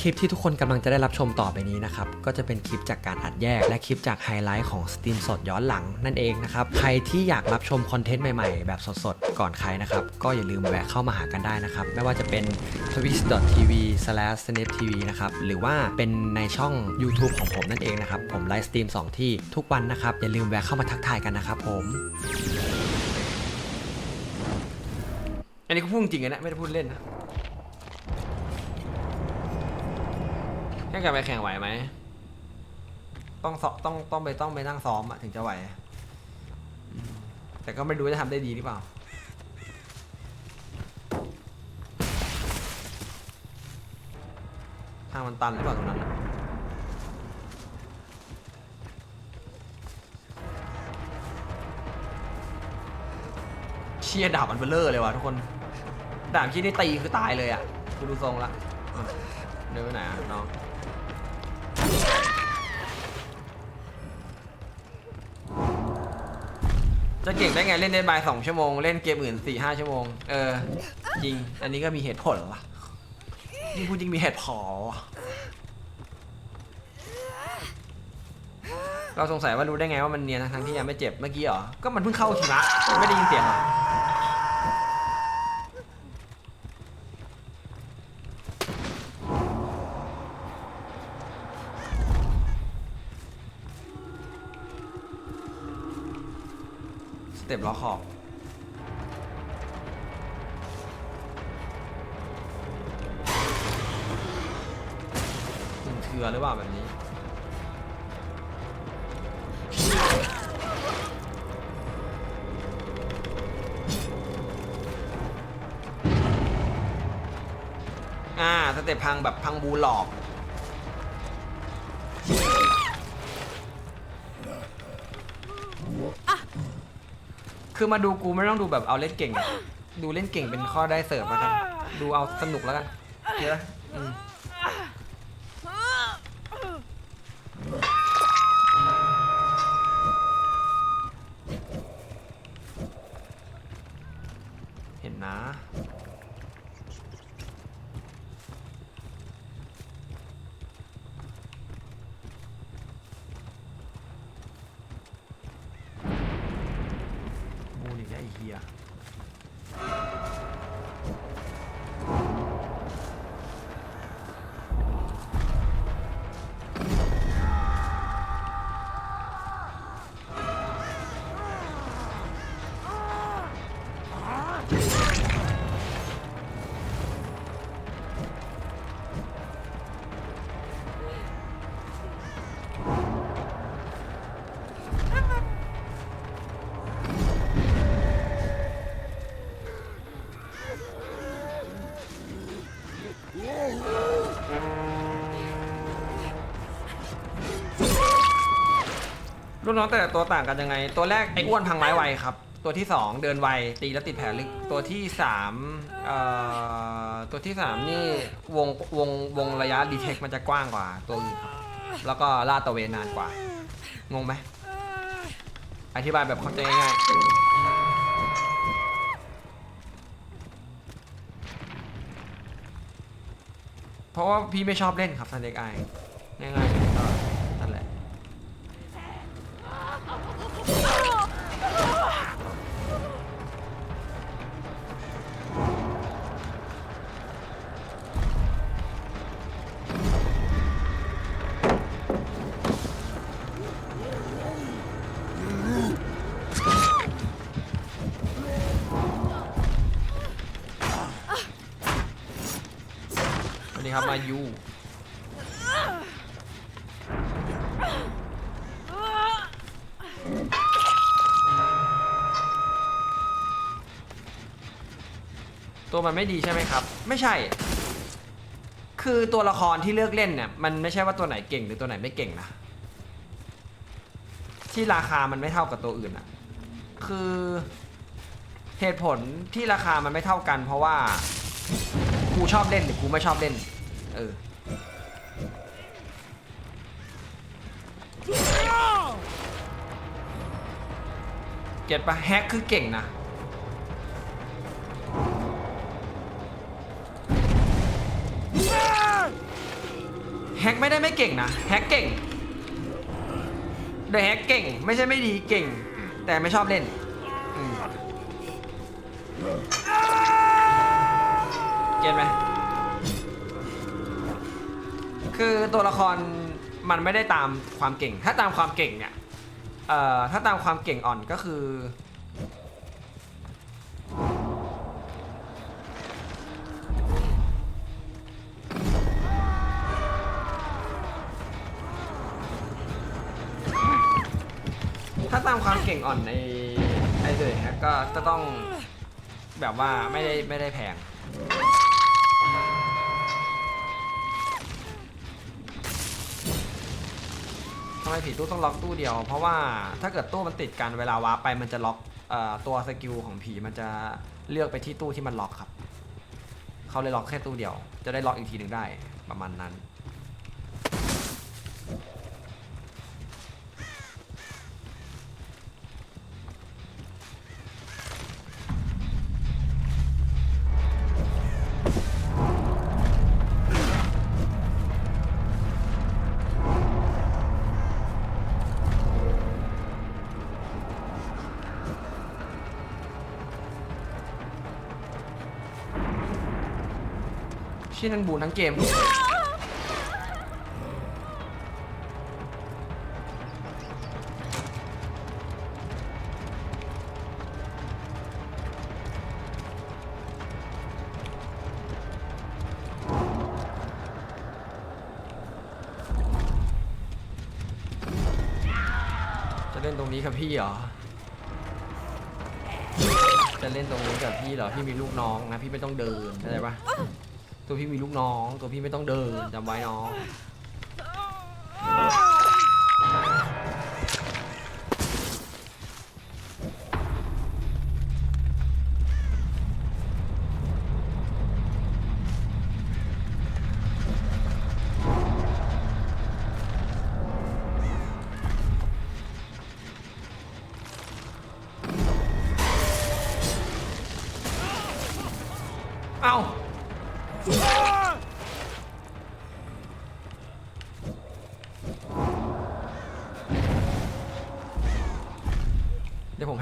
คลิปที่ทุกคนกำลังจะได้รับชมต่อไปนี้นะครับ ก็จะเป็นคลิปจากการอัดแยก และคลิปจากไฮไลท์ของสตรีมสดย้อนหลังนั่นเองนะครับ ใครที่อยากรับชมคอนเทนต์ใหม่ๆ แบบสดๆ ก่อนใครนะครับ ก็อย่าลืมแวะเข้ามาหากันได้นะครับ ไม่ว่าจะเป็น twitch.tv/snaptv นะครับ หรือว่าเป็นในช่อง YouTube ของผมนั่นเองนะครับ ผมไลฟ์สตรีม2 ที่ทุกวันนะครับ อย่าลืมแวะเข้ามาทักทายกันนะครับผม อันนี้ก็พูดจริงนะ ไม่ได้พูดเล่นนะ กลับไปแข่งไหวไหม ต้องซ้อต้องต้องไปต้องไปนั่งซ้อมอะถึงจะไหว แต่ก็ไม่รู้จะทำได้ดีหรือเปล่า ทางมันตันหรือเปล่าตรงนั้นอะเชียดาบมันเบลเลอร์เลยว่ะทุกคน ดาบที่นี่ตีคือตายเลยอะกูดูทรงละ เดินไปไหนอะน้อง จะเก่งได้ไงเล่นเดนบายสองชั่วโมงเล่นเกมอื่นสี่ห้าชั่วโมง เออ จริง อันนี้ก็มีเหตุผลว่ะยิ่งพูดยิ่งมีเหตุผลเราสงสัยว่ารู้ได้ไงว่ามันเนียนทั้งที่ยังไม่เจ็บเมื่อกี้เหรอ ก็มันเพิ่งเข้าทีละไม่ได้ยินเสียงหรอ เต็ปล้อขอบถึงเถื่อหรือเปล่าแบบนี้อ่าสเต็ปพังแบบพังบูหลอก คือมาดูกูไม่ต้องดูแบบเอาเล่นเก่งอะดูเล่นเก่งเป็นข้อได้เสริมแล้วกันดูเอาสนุกแล้วกันเดี๋ยอะอืมเห็นนะ มูนอีกแล้ว ไอ้เหี้ย ลูกน้องแต่ละตัวต่างกันยังไง ตัวแรกไอ้อ้วนพังไม้ไวครับ ตัวที่สองเดินไวตีแล้วติดแผลลึก ตัวที่สามเอ่อตัวที่สามนี่วงวงวงระยะดีเทคมันจะกว้างกว่าตัวอื่นครับแล้วก็ลาดตระเวนนานกว่า งงไหมอธิบายแบบเข้าใจง่ายๆเพราะว่าพี่ไม่ชอบเล่นครับซันเด็กไอง่ายๆ ครับมายูตัวมันไม่ดีใช่ไหมครับ ไม่ใช่ คือตัวละครที่เลือกเล่นเนี่ยมันไม่ใช่ว่าตัวไหนเก่งหรือตัวไหนไม่เก่งนะที่ราคามันไม่เท่ากับตัวอื่นอะคือเหตุผลที่ราคามันไม่เท่ากัน เพราะว่ากูชอบเล่นหรือกูไม่ชอบเล่น เออเก็ตปะแฮกคือเก่งนะเกไม่ได้ไม่เก่งนะแฮกเก่งเดอะแฮกเก่งไม่ใช่ไม่ดีเก่ง แต่ไม่ชอบเล่นเก็ตไหม คือตัวละครมันไม่ได้ตามความเก่ง ถ้าตามความเก่งเนี่ยเอ่อถ้าตามความเก่งอ่อนก็คือ ถ้าตามความเก่งอ่อนในไอ้เดอร์ฮกก็จะต้องแบบว่าไม่ได้ไม่ได้แพงำไมผีตู้ต้องล็อกตู้เดียว เพราะว่าถ้าเกิดตู้มันติดกันเวลาวาร์ปไปมันจะล็อกเอ่อตัวสกิลของผีมันจะเลือกไปที่ตู้ที่มันล็อกครับ เขาเลยล็อกแค่ตู้เดียว จะได้ล็อกอีกทีหนึ่งได้ประมาณนั้น ชื่อนันบูนทั้งเกม จะเล่นตรงนี้กับพี่เหรอ จะเล่นตรงนี้กับพี่เหรอ พี่มีลูกน้องนะ พี่ไม่ต้องเดินเข้าใจปะ ตัวพี่มีลูกน้อง ตัวพี่ไม่ต้องเดินจำไว้น้อง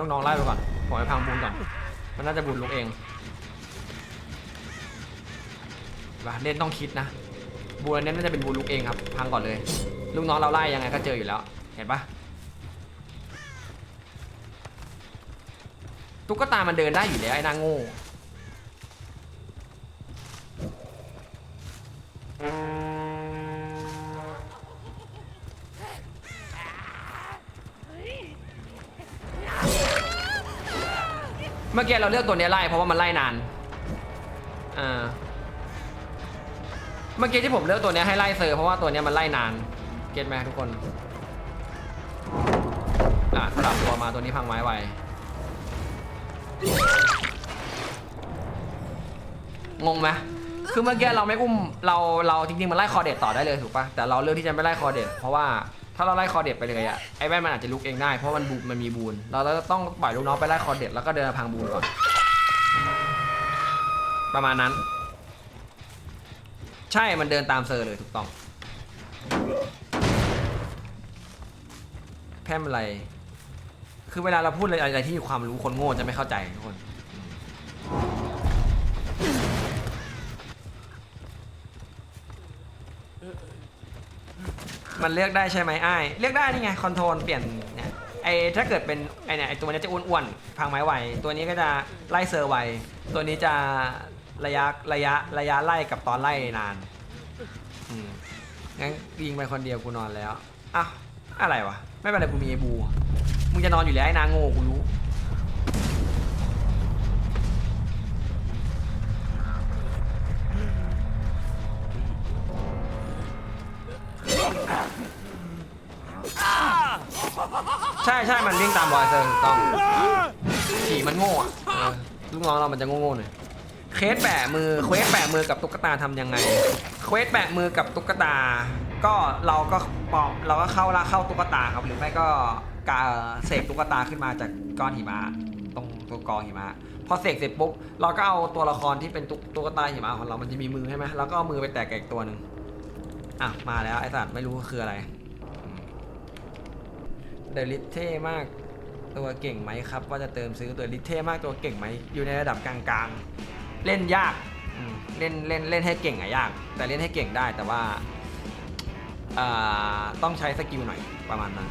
เดี๋ยวผมให้น้องไล่ไปก่อนผมให้พังบูนก่อน มันน่าจะบูนลุกเองว่าเล่นต้องคิดนะ บูนอันนี้น่าจะเป็นบูนลุกเองครับ พังก่อนเลย ลูกน้องเราไล่ยังไงก็เจออยู่แล้ว เห็นปะตุ๊กตามันเดินได้อยู่แล้วไอ้นางโง่ มื่อกี้เราเลือกตัวเนี้ยไล่เพราะว่ามันไล่นานอ่าเมื่อกี้ที่ผมเลือกตัวเนี้ยให้ไล่เซอร์เพราะว่าตัวเนี้ยมันไล่นาน เก็ตไหมทุกคนอะสลับตัวมาตัวนี้พังไม้ไวงงไหมคือเมื่อกี้เราไม่อุ้มเราเราจริงๆมันไล่คอเด็ดต่อได้เลยถูกปะแต่เราเลือกที่จะไม่ไล่คอเด็ดเพราะว่า ถ้าเราไล่คอเด็ดไปเลยอะไอ้แว่นมันอาจจะลุกเองได้เพราะมันบูมันมีบูนเราเราต้องปล่อยลูกน้องไปไล่คอเด็ดแล้วก็เดินมาพังบูนก่อน ประมาณนั้น ใช่มันเดินตามเซอร์เลยถูกต้อง แพมอะไร คือเวลาเราพูดอะไรอะไรที่มีความรู้คนโง่จะไม่เข้าใจทุกคน มันเลือกได้ใช่ไหมไอ้ายเลือกได้นี่ไงคอนโทรลเปลี่ยนเนี่ยไอถ้าเกิดเป็นไอเนี่ยไอตัวเนี้ยจะอ้วนๆพังไม้ไวตัวนี้ก็จะไล่เซอร์ไวตัวนี้จะระยะระยะระยะไล่กับตอนไล่นานอืมงั้นยิงไปคนเดียวกูนอนแล้วอ้าวอะไรวะไม่เป็นไรกูมีไอบูมึงจะนอนอยู่แล้วไอ้นางโง่กูรู้ ใช่ใช่มันวิ่งตามรอยเซอร์ถูกต้องผีมันโง่อะเออลูกน้องเรามันจะโง่ๆหน่อยเคสแปะมือเควสแปะมือกับตุ๊กตาทำยังไงเควสแปะมือกับตุ๊กตา ก็เราก็ปอกเราก็เข้าละเข้าตุ๊กตาครับหรือไม่ก็กาเสกตุ๊กตาขึ้นมาจากก้อนหิมะตรงตัวกองหิมะพอเสกเสร็จปุ๊บเราก็เอาตัวละครที่เป็นตุ๊กตุ๊กตาหิมะของเรามันจะมีมือใช่ไหมแล้วก็เอามือไปแตะกับอีกตัวหนึ่งอะมาแล้วไอสัตว์ไม่รู้คืออะไร เดลิทเท่มากตัวเก่งไหมครับ ว่าจะเติมซื้อตัวลิทเท่มากตัวเก่งไหมอยู่ในระดับกลางๆ เล่นยากเล่นเล่นเล่นให้เก่งอะยาก แต่เล่นให้เก่งได้แต่ว่าต้องใช้สกิลหน่อยประมาณนั้น